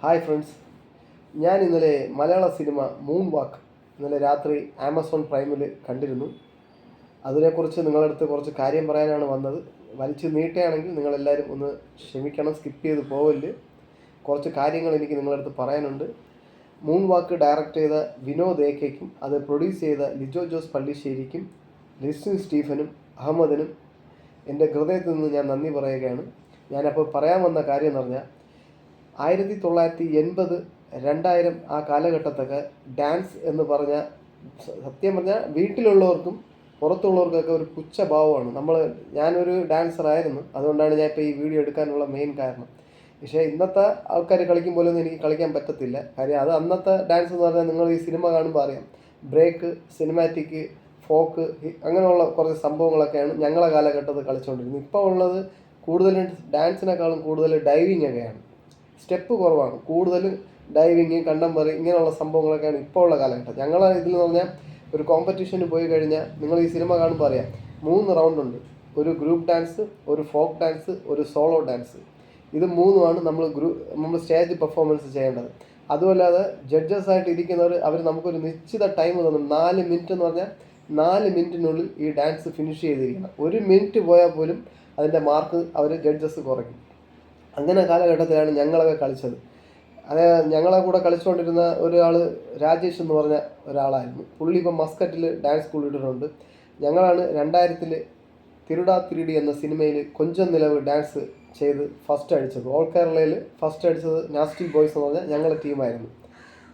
Hi friends. ഞാൻ ഇന്നലെ മലയാള cinema moon വാക്ക് ഇന്നലെ രാത്രി ആമസോൺ പ്രൈമിൽ കണ്ടിരുന്നു. അതിനെക്കുറിച്ച് നിങ്ങളടുത്ത് കുറച്ച് കാര്യം പറയാനാണ് വന്നത്. വലിച്ചു നീട്ടുകയാണെങ്കിൽ നിങ്ങളെല്ലാവരും ഒന്ന് ക്ഷമിക്കണം സ്കിപ്പ് ചെയ്ത് പോവല്ല്. കുറച്ച് കാര്യങ്ങൾ എനിക്ക് നിങ്ങളടുത്ത് പറയാനുണ്ട്. മൂൺ വാക്ക് ഡയറക്റ്റ് ചെയ്ത വിനോദ് ഏക്കയ്ക്കും അത് പ്രൊഡ്യൂസ് ചെയ്ത ലിജോ ജോസ് പള്ളിശ്ശേരിക്കും ലിസ്റ്റിൻ സ്റ്റീഫനും അഹമ്മദിനും എന്റെ ഹൃദയത്തിൽ നിന്ന് ഞാൻ നന്ദി പറയുകയാണ്. ഞാനപ്പോൾ പറയാൻ വന്ന കാര്യം എന്ന് പറഞ്ഞാൽ ആയിരത്തി തൊള്ളായിരത്തി എൺപത് രണ്ടായിരം ആ കാലഘട്ടത്തൊക്കെ ഡാൻസ് എന്ന് പറഞ്ഞ സത്യം പറഞ്ഞാൽ വീട്ടിലുള്ളവർക്കും പുറത്തുള്ളവർക്കൊക്കെ ഒരു പുച്ഛഭാവമാണ്. നമ്മൾ ഞാനൊരു ഡാൻസർ ആയിരുന്നു അതുകൊണ്ടാണ് ഞാൻ ഇപ്പോൾ ഈ വീഡിയോ എടുക്കാനുള്ള മെയിൻ കാരണം. പക്ഷേ ഇന്നത്തെ ആൾക്കാർ കളിക്കും പോലൊന്നും എനിക്ക് കളിക്കാൻ പറ്റത്തില്ല. കാര്യം അത് അന്നത്തെ ഡാൻസ് എന്ന് പറഞ്ഞാൽ നിങ്ങൾ ഈ സിനിമ കാണുമ്പോൾ അറിയാം. ബ്രേക്ക് സിനിമാറ്റിക് ഫോക്ക് അങ്ങനെയുള്ള കുറച്ച് സംഭവങ്ങളൊക്കെയാണ് ഞങ്ങളെ കാലഘട്ടത്തിൽ കളിച്ചുകൊണ്ടിരുന്നത് ഇപ്പോൾ ഉള്ളത് കൂടുതലും ഡാൻസിനേക്കാളും കൂടുതൽ ഡൈവിങ് ഒക്കെയാണ് സ്റ്റെപ്പ് കുറവാണ്. കൂടുതൽ ഡൈവിങ് കണ്ടംപററി ഇങ്ങനെയുള്ള സംഭവങ്ങളൊക്കെയാണ് ഇപ്പോൾ ഉള്ള കാലഘട്ടം. ഞങ്ങളെ ഇതിൽ എന്ന് പറഞ്ഞാൽ ഒരു കോമ്പറ്റീഷന് പോയി കഴിഞ്ഞാൽ നിങ്ങൾ ഈ സിനിമ കാണുമ്പോൾ അറിയാം. മൂന്ന് റൗണ്ട് ഉണ്ട്. ഒരു ഗ്രൂപ്പ് ഡാൻസ് ഒരു ഫോക്ക് ഡാൻസ് ഒരു സോളോ ഡാൻസ് ഇത് മൂന്നുമാണ് നമ്മൾ ഗ്രൂ നമ്മൾ സ്റ്റേജ് പെർഫോമൻസ് ചെയ്യേണ്ടത്. അതുമല്ലാതെ ജഡ്ജസ് ആയിട്ട് ഇരിക്കുന്നവർ അവർ നമുക്കൊരു നിശ്ചിത ടൈം തന്നു. നാല് മിനിറ്റ് എന്ന് പറഞ്ഞാൽ നാല് മിനിറ്റിനുള്ളിൽ ഈ ഡാൻസ് ഫിനിഷ് ചെയ്തിരിക്കണം. ഒരു മിനിറ്റ് പോയാൽ പോലും അതിന്റെ മാർക്ക് അവർ ജഡ്ജസ് കുറയ്ക്കും. അങ്ങനെ കാലഘട്ടത്തിലാണ് ഞങ്ങളൊക്കെ കളിച്ചത്. അത് ഞങ്ങളെ കൂടെ കളിച്ചുകൊണ്ടിരുന്ന ഒരാൾ രാജേഷ് എന്ന് പറഞ്ഞ ഒരാളായിരുന്നു. പുള്ളി ഇപ്പം മസ്കറ്റിൽ ഡാൻസ് സ്കൂൾ ഇട്ടിട്ടുണ്ട്. ഞങ്ങളാണ് രണ്ടായിരത്തിൽ തിരുടാ തിരുടി എന്ന സിനിമയിൽ കൊഞ്ചം നിലവ് ഡാൻസ് ചെയ്ത് ഫസ്റ്റ് അടിച്ചത്. ഓൾ കേരളയിൽ ഫസ്റ്റ് അടിച്ചത് നാസ്റ്റി ബോയ്സ് എന്ന് പറഞ്ഞാൽ ഞങ്ങളുടെ ടീമായിരുന്നു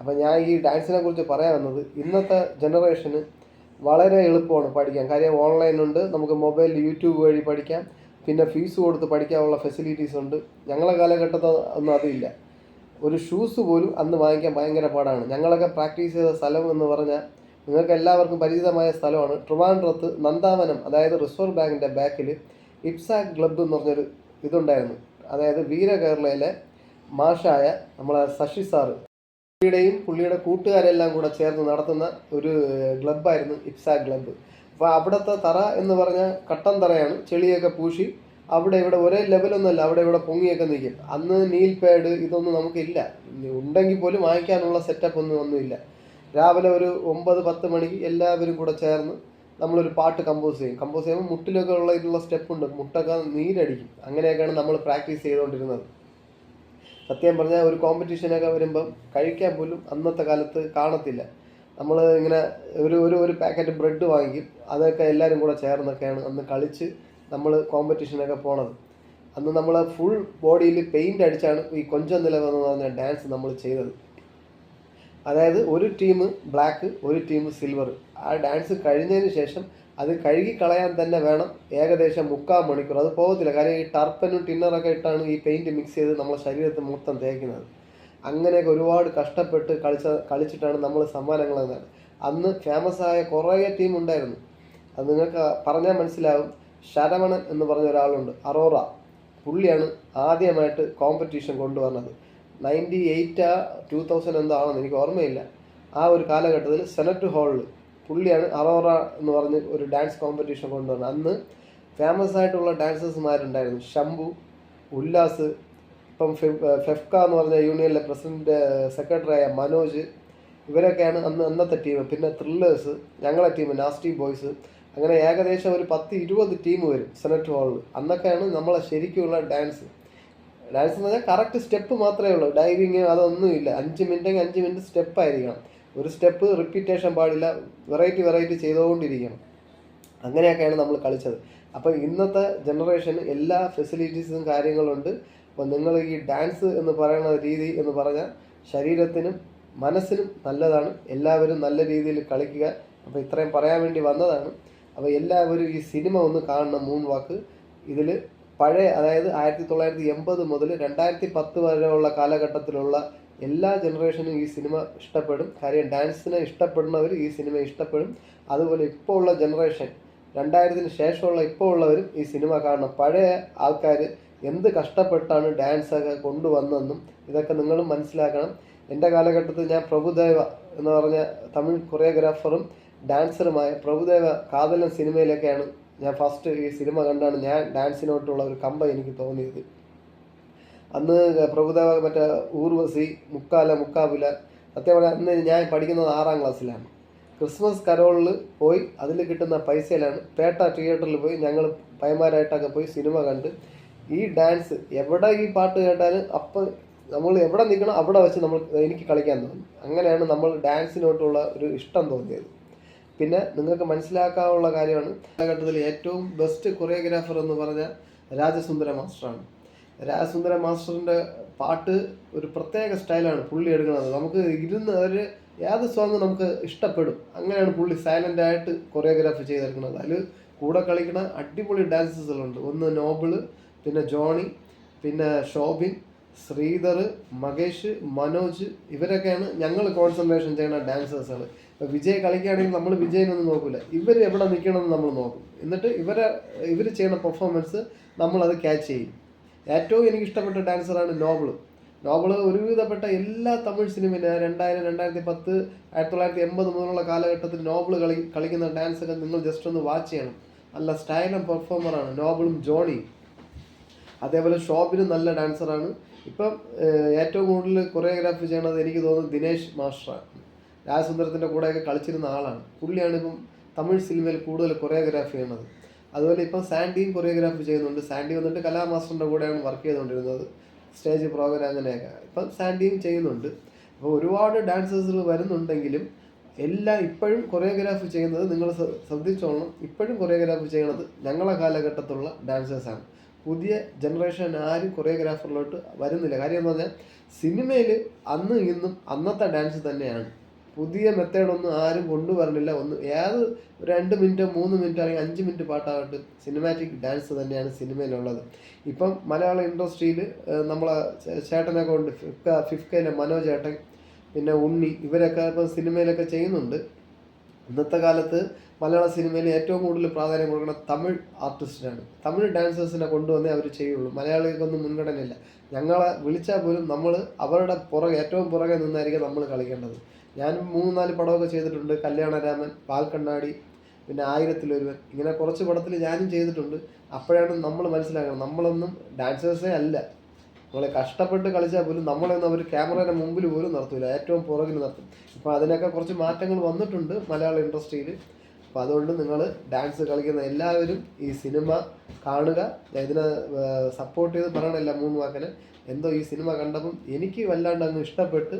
അപ്പോൾ ഞാൻ ഈ ഡാൻസിനെ കുറിച്ച് പറയാൻ വന്നത് ഇന്നത്തെ ജനറേഷന് വളരെ എളുപ്പമാണ് പഠിക്കാൻ. കാര്യം ഓൺലൈനുണ്ട് നമുക്ക് മൊബൈലിൽ യൂട്യൂബ് വഴി പഠിക്കാം. പിന്നെ ഫീസ് കൊടുത്ത് പഠിക്കാനുള്ള ഫെസിലിറ്റീസ് ഉണ്ട്. ഞങ്ങളെ കാലഘട്ടത്തിൽ ഒന്നും അതില്ല. ഒരു ഷൂസ് പോലും അന്ന് വാങ്ങിക്കാൻ ഭയങ്കര പാടാണ്. ഞങ്ങളൊക്കെ പ്രാക്ടീസ് ചെയ്ത സ്ഥലം എന്ന് പറഞ്ഞാൽ നിങ്ങൾക്ക് എല്ലാവർക്കും പരിചിതമായ സ്ഥലമാണ്. ട്രിവാൻഡ്രത്ത് നന്ദാവനം അതായത് റിസർവ് ബാങ്കിന്റെ ബാക്കിൽ ഇപ്സാക് ക്ലബ്ബ് എന്ന് പറഞ്ഞൊരു ഇതുണ്ടായിരുന്നു. അതായത് വീരകേരളയിലെ മാഷായ നമ്മളെ ശശി സാറ് പുള്ളിയുടെയും പുള്ളിയുടെ കൂട്ടുകാരെല്ലാം കൂടെ ചേർന്ന് നടത്തുന്ന ഒരു ക്ലബ്ബായിരുന്നു ഇപ്സാക് ക്ലബ്ബ് അപ്പോൾ അവിടുത്തെ തറ എന്ന് പറഞ്ഞാൽ കട്ടൻ തറയാണ്. ചെളിയൊക്കെ പൂശി. അവിടെ ഇവിടെ ഒരേ ലെവലൊന്നുമല്ല. അവിടെ ഇവിടെ പൊങ്ങിയൊക്കെ നിൽക്കും. അന്ന് നീൽ പാഡ് ഇതൊന്നും നമുക്കില്ല. ഉണ്ടെങ്കിൽ പോലും വാങ്ങിക്കാനുള്ള സെറ്റപ്പ് ഒന്നും ഒന്നുമില്ല. രാവിലെ ഒരു ഒമ്പത് പത്ത് മണിക്ക് എല്ലാവരും കൂടെ ചേർന്ന് നമ്മളൊരു പാട്ട് കമ്പോസ് ചെയ്യും. കമ്പോസ് ചെയ്യുമ്പോൾ മുട്ടിലൊക്കെ ഉള്ള ഇതിലുള്ള സ്റ്റെപ്പ് ഉണ്ട്. മുട്ടൊക്കെ നീരടിക്കും. അങ്ങനെയൊക്കെയാണ് നമ്മൾ പ്രാക്ടീസ് ചെയ്തുകൊണ്ടിരുന്നത്. സത്യം പറഞ്ഞാൽ ഒരു കോമ്പറ്റീഷനൊക്കെ വരുമ്പം കഴിക്കാൻ പോലും അന്നത്തെ കാലത്ത് കാണത്തില്ല. നമ്മൾ ഇങ്ങനെ ഒരു ഒരു ഒരു പാക്കറ്റ് ബ്രെഡ് വാങ്ങിക്കും. അതൊക്കെ എല്ലാവരും കൂടെ ചേർന്നൊക്കെയാണ് അന്ന് കളിച്ച് നമ്മൾ കോമ്പറ്റീഷനൊക്കെ പോണത്. അന്ന് നമ്മൾ ഫുൾ ബോഡിയിൽ പെയിന്റ് അടിച്ചാണ് ഈ കൊഞ്ചം നിലവെന്ന് പറഞ്ഞ ഡാൻസ് നമ്മൾ ചെയ്തത്. അതായത് ഒരു ടീം ബ്ലാക്ക് ഒരു ടീം സിൽവർ ആ ഡാൻസ് കഴിഞ്ഞതിന് ശേഷം അത് കഴുകി കളയാൻ തന്നെ വേണം. ഏകദേശം മുക്കാൽ മണിക്കൂർ. അത് പോകത്തില്ല. കാര്യം ഈ ടർപ്പനും ടിന്നറൊക്കെ ഇട്ടാണ് ഈ പെയിന്റ് മിക്സ് ചെയ്ത് നമ്മളെ ശരീരത്തിൽ മൊത്തം തേക്കുന്നത്. അങ്ങനെയൊക്കെ ഒരുപാട് കഷ്ടപ്പെട്ട് കളിച്ച കളിച്ചിട്ടാണ് നമ്മൾ സമ്മാനങ്ങൾ നേടുന്നത് അന്ന് ഫേമസ് ആയ കുറേ ടീം ഉണ്ടായിരുന്നു. അത് നിങ്ങൾക്ക് പറഞ്ഞാൽ മനസ്സിലാവും. ശരവണൻ എന്ന് പറഞ്ഞ ഒരാളുണ്ട് അറോറ. പുള്ളിയാണ് ആദ്യമായിട്ട് കോമ്പറ്റീഷൻ കൊണ്ടുവന്നത്. നയന്റി എയ്റ്റ് ടു തൗസൻഡ് എന്തോ ആണെന്ന് എനിക്ക് ഓർമ്മയില്ല. ആ ഒരു കാലഘട്ടത്തിൽ സെനറ്റ് ഹാളിൽ പുള്ളിയാണ് അറോറ എന്ന് പറഞ്ഞ് ഒരു ഡാൻസ് കോമ്പറ്റീഷൻ കൊണ്ടുവന്നത്. അന്ന് ഫേമസ് ആയിട്ടുള്ള ഡാൻസേഴ്സുമാരുണ്ടായിരുന്നു ശംഭു ഉല്ലാസ് ഇപ്പം ഫെഫ്ക എന്ന് പറഞ്ഞ യൂണിയനിലെ പ്രസിഡന്റ് സെക്രട്ടറിയായ മനോജ് ഇവരൊക്കെയാണ് അന്ന് അന്നത്തെ ടീം പിന്നെ ത്രില്ലേഴ്സ് ഞങ്ങളെ ടീം നാസ്റ്റി ബോയ്സ് അങ്ങനെ ഏകദേശം ഒരു പത്ത് ഇരുപത് ടീം വരും സെനറ്റ് ഹാളിൽ അന്നൊക്കെയാണ് നമ്മളെ ശരിക്കുള്ള ഡാൻസ് ഡാൻസ് എന്ന് പറഞ്ഞാൽ കറക്റ്റ് സ്റ്റെപ്പ് മാത്രമേ ഉള്ളൂ. ഡൈവിങ് അതൊന്നുമില്ല അഞ്ച് മിനിറ്റെങ്കിൽ അഞ്ച് മിനിറ്റ് സ്റ്റെപ്പ് ആയിരിക്കണം. ഒരു സ്റ്റെപ്പ് റിപ്പീറ്റേഷൻ പാടില്ല. വെറൈറ്റി വെറൈറ്റി ചെയ്തുകൊണ്ടിരിക്കണം. അങ്ങനെയൊക്കെയാണ് നമ്മൾ കളിച്ചത്. അപ്പോൾ ഇന്നത്തെ ജനറേഷന് എല്ലാ ഫെസിലിറ്റീസും കാര്യങ്ങളുണ്ട് അപ്പോൾ നിങ്ങൾ ഈ ഡാൻസ് എന്ന് പറയുന്ന രീതി എന്ന് പറഞ്ഞാൽ ശരീരത്തിനും മനസ്സിനും നല്ലതാണ്. എല്ലാവരും നല്ല രീതിയിൽ കളിക്കുക. അപ്പോൾ ഇത്രയും പറയാൻ വേണ്ടി വന്നതാണ്. അപ്പോൾ എല്ലാവരും ഈ സിനിമ ഒന്ന് കാണണം മൂൺ വാക്ക്. ഇതിൽ പഴയ അതായത് ആയിരത്തി തൊള്ളായിരത്തി എൺപത് മുതൽ രണ്ടായിരത്തി പത്ത് വരെയുള്ള കാലഘട്ടത്തിലുള്ള എല്ലാ ജനറേഷനും ഈ സിനിമ ഇഷ്ടപ്പെടും. കാര്യം ഡാൻസിനെ ഇഷ്ടപ്പെടുന്നവർ ഈ സിനിമ ഇഷ്ടപ്പെടും. അതുപോലെ ഇപ്പോൾ ഉള്ള ജനറേഷൻ രണ്ടായിരത്തിന് ശേഷമുള്ള ഇപ്പോൾ ഉള്ളവരും ഈ സിനിമ കാണണം. പഴയ ആൾക്കാർ എന്ത് കഷ്ടപ്പെട്ടാണ് ഡാൻസ് ഒക്കെ കൊണ്ടുവന്നതെന്നും ഇതൊക്കെ നിങ്ങളും മനസ്സിലാക്കണം. എന്റെ കാലഘട്ടത്തിൽ ഞാൻ പ്രഭുദേവ എന്ന് പറഞ്ഞ തമിഴ് കൊറിയോഗ്രാഫറും ഡാൻസറുമായ പ്രഭുദേവ കാതലൻ സിനിമയിലൊക്കെയാണ് ഞാൻ ഫസ്റ്റ് ഈ സിനിമ കണ്ടാണ് ഞാൻ ഡാൻസിനോട്ടുള്ള ഒരു കമ്പ എനിക്ക് തോന്നിയത്. അന്ന് പ്രഭുദേവ മറ്റേ ഊർവശി മുക്കാല മുക്കാപുല സത്യം പറഞ്ഞാൽ അന്ന് ഞാൻ പഠിക്കുന്നത് ആറാം ക്ലാസ്സിലാണ്. ക്രിസ്മസ് കരോളിൽ പോയി അതിൽ കിട്ടുന്ന പൈസയിലാണ്. പേട്ട തിയേറ്ററിൽ പോയി ഞങ്ങൾ പയ്യന്മാരായിട്ടൊക്കെ പോയി സിനിമ കണ്ട് ഈ ഡാൻസ് എവിടെ ഈ പാട്ട് കേട്ടാലും അപ്പം നമ്മൾ എവിടെ നിൽക്കണം അവിടെ വെച്ച് നമ്മൾ എനിക്ക് കളിക്കാൻ തോന്നി. അങ്ങനെയാണ് നമ്മൾ ഡാൻസിനോട്ടുള്ള ഒരു ഇഷ്ടം തോന്നിയത്. പിന്നെ നിങ്ങൾക്ക് മനസ്സിലാക്കാനുള്ള കാര്യമാണ് കാലഘട്ടത്തിൽ ഏറ്റവും ബെസ്റ്റ് കൊറിയോഗ്രാഫർ എന്ന് പറഞ്ഞ രാജസുന്ദര മാസ്റ്ററാണ്. രാജസുന്ദര മാസ്റ്ററിന്റെ പാട്ട് ഒരു പ്രത്യേക സ്റ്റൈലാണ് പുള്ളി എടുക്കുന്നത്. നമുക്ക് ഇരുന്ന് ഒരു ഏത് സോങ് നമുക്ക് ഇഷ്ടപ്പെടും അങ്ങനെയാണ് പുള്ളി സൈലന്റ് ആയിട്ട് കൊറിയോഗ്രാഫി ചെയ്തെടുക്കുന്നത്. അതിൽ കൂടെ കളിക്കുന്ന അടിപൊളി ഡാൻസസുകളുണ്ട് ഒന്ന് നോബിൾ പിന്നെ ജോണി പിന്നെ ഷോബിൻ ശ്രീധർ മകേഷ് മനോജ് ഇവരൊക്കെയാണ് ഞങ്ങൾ കോൺസെൻട്രേഷൻ ചെയ്യുന്ന ഡാൻസേഴ്സുകൾ ഇപ്പോൾ വിജയ് കളിക്കുകയാണെങ്കിൽ നമ്മൾ വിജയനൊന്നും നോക്കില്ല ഇവർ എവിടെ നിൽക്കണമെന്ന് നമ്മൾ നോക്കും. എന്നിട്ട് ഇവരെ ഇവർ ചെയ്യുന്ന പെർഫോമൻസ് നമ്മളത് ക്യാച്ച് ചെയ്യും. ഏറ്റവും എനിക്ക് ഇഷ്ടപ്പെട്ട ഡാൻസറാണ് നോബിൾ. നോബിൾ ഒരുവിധപ്പെട്ട എല്ലാ തമിഴ് സിനിമയിലും രണ്ടായിരം രണ്ടായിരത്തി പത്ത് ആയിരത്തി തൊള്ളായിരത്തി എൺപത് മുതലുള്ള കാലഘട്ടത്തിൽ നോബിൾ കളി കളിക്കുന്ന ഡാൻസൊക്കെ നിങ്ങൾ ജസ്റ്റ് ഒന്ന് വാച്ച് ചെയ്യണം. നല്ല സ്റ്റൈലും പെർഫോമറാണ് നോബിളും ജോണിയും. അതേപോലെ ഷോബിനും നല്ല ഡാൻസറാണ്. ഇപ്പം ഏറ്റവും കൂടുതൽ കൊറിയോഗ്രാഫി ചെയ്യണത് എനിക്ക് തോന്നുന്നു ദിനേശ് മാസ്റ്ററാണ് രാജസുന്ദരത്തിന്റെ കൂടെയൊക്കെ കളിച്ചിരുന്ന ആളാണ്. പുള്ളിയാണ് ഇപ്പം തമിഴ് സിനിമയിൽ കൂടുതൽ കൊറിയോഗ്രാഫി ചെയ്യണത്. അതുപോലെ ഇപ്പം സാൻഡിയും കൊറിയോഗ്രാഫി ചെയ്യുന്നുണ്ട്. സാൻഡി വന്നിട്ട് കലാമാസ്റ്ററിന്റെ കൂടെയാണ് വർക്ക് ചെയ്തുകൊണ്ടിരുന്നത്. സ്റ്റേജ് പ്രോഗ്രാം അങ്ങനെയൊക്കെ. ഇപ്പം സാൻഡിയും ചെയ്യുന്നുണ്ട്. അപ്പോൾ ഒരുപാട് ഡാൻസേഴ്സുകൾ വരുന്നുണ്ടെങ്കിലും എല്ലാം ഇപ്പോഴും കൊറിയോഗ്രാഫി ചെയ്യുന്നത് നിങ്ങൾ ശ്രദ്ധിച്ചോളണം. ഇപ്പോഴും കൊറിയോഗ്രാഫി ചെയ്യണത് ഞങ്ങളെ കാലഘട്ടത്തിലുള്ള ഡാൻസേഴ്സാണ്. പുതിയ ജനറേഷൻ ആരും കൊറിയോഗ്രാഫറിലോട്ട് വരുന്നില്ല. കാര്യം എന്ന് പറഞ്ഞാൽ സിനിമയിൽ അന്ന് ഇന്നും അന്നത്തെ ഡാൻസ് തന്നെയാണ്. പുതിയ മെത്തേഡൊന്നും ആരും കൊണ്ടുവരണില്ല. ഒന്ന് ഏത് രണ്ട് മിനിറ്റ് മൂന്ന് മിനിറ്റ് അല്ലെങ്കിൽ അഞ്ച് മിനിറ്റ് പാട്ടാകട്ടെ സിനിമാറ്റിക് ഡാൻസ് തന്നെയാണ് സിനിമയിലുള്ളത് ഇപ്പം മലയാള ഇൻഡസ്ട്രിയിൽ നമ്മളെ ചേട്ടനൊക്കെ ഉണ്ട്. ഫിഫ്ക ഫിഫ്കയിലെ മനോജ് ചേട്ടൻ പിന്നെ ഉണ്ണി ഇവരൊക്കെ ഇപ്പം സിനിമയിലൊക്കെ ചെയ്യുന്നുണ്ട്. ഇന്നത്തെ കാലത്ത് മലയാള സിനിമയിൽ ഏറ്റവും കൂടുതൽ പ്രാധാന്യം കൊടുക്കുന്ന തമിഴ് ആർട്ടിസ്റ്റിനാണ്. തമിഴ് ഡാൻസേഴ്സിനെ കൊണ്ടുവന്നേ അവർ ചെയ്യുള്ളൂ. മലയാളികൾക്കൊന്നും മുൻഗണനയില്ല. ഞങ്ങളെ വിളിച്ചാൽ പോലും നമ്മൾ അവരുടെ പുറകെ ഏറ്റവും പുറകെ നിന്നായിരിക്കും നമ്മൾ കളിക്കേണ്ടത്. ഞാൻ മൂന്ന് നാല് പടമൊക്കെ ചെയ്തിട്ടുണ്ട്. കല്യാണരാമൻ പാൽക്കണ്ണാടി പിന്നെ ആയിരത്തിലൊരുവൻ. ഇങ്ങനെ കുറച്ച് പടത്തിൽ ഞാനും ചെയ്തിട്ടുണ്ട്. അപ്പോഴാണ് നമ്മൾ മനസ്സിലാക്കണം. നമ്മളൊന്നും ഡാൻസേഴ്സേ അല്ല. നമ്മളെ കഷ്ടപ്പെട്ട് കളിച്ചാൽ പോലും നമ്മളൊന്നും അവർ ക്യാമറയുടെ മുമ്പിൽ പോലും നിർത്തില്ല ഏറ്റവും പുറകിൽ നിർത്തും ഇപ്പോൾ അതിനൊക്കെ കുറച്ച് മാറ്റങ്ങൾ വന്നിട്ടുണ്ട് മലയാള ഇൻഡസ്ട്രിയിൽ അപ്പോൾ അതുകൊണ്ട് നിങ്ങൾ ഡാൻസ് കളിക്കുന്ന എല്ലാവരും ഈ സിനിമ കാണുക. ഞാൻ ഇതിനെ സപ്പോർട്ട് ചെയ്ത് പറയണില്ല മൂന്ന് വാക്കിന്. എന്തോ ഈ സിനിമ കണ്ടപ്പം എനിക്ക് വല്ലാണ്ട് അങ്ങ് ഇഷ്ടപ്പെട്ട്.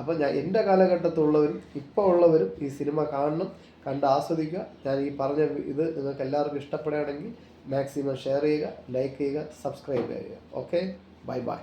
അപ്പം ഞാൻ എന്റെ കാലഘട്ടത്തുള്ളവരും ഇപ്പോൾ ഉള്ളവരും ഈ സിനിമ കാണണം കണ്ട് ആസ്വദിക്കുക. ഞാൻ ഈ പറഞ്ഞ ഇത് നിങ്ങൾക്ക് എല്ലാവർക്കും ഇഷ്ടപ്പെടുകയാണെങ്കിൽ മാക്സിമം ഷെയർ ചെയ്യുക ലൈക്ക് ചെയ്യുക സബ്സ്ക്രൈബ് ചെയ്യുക. Okay bye bye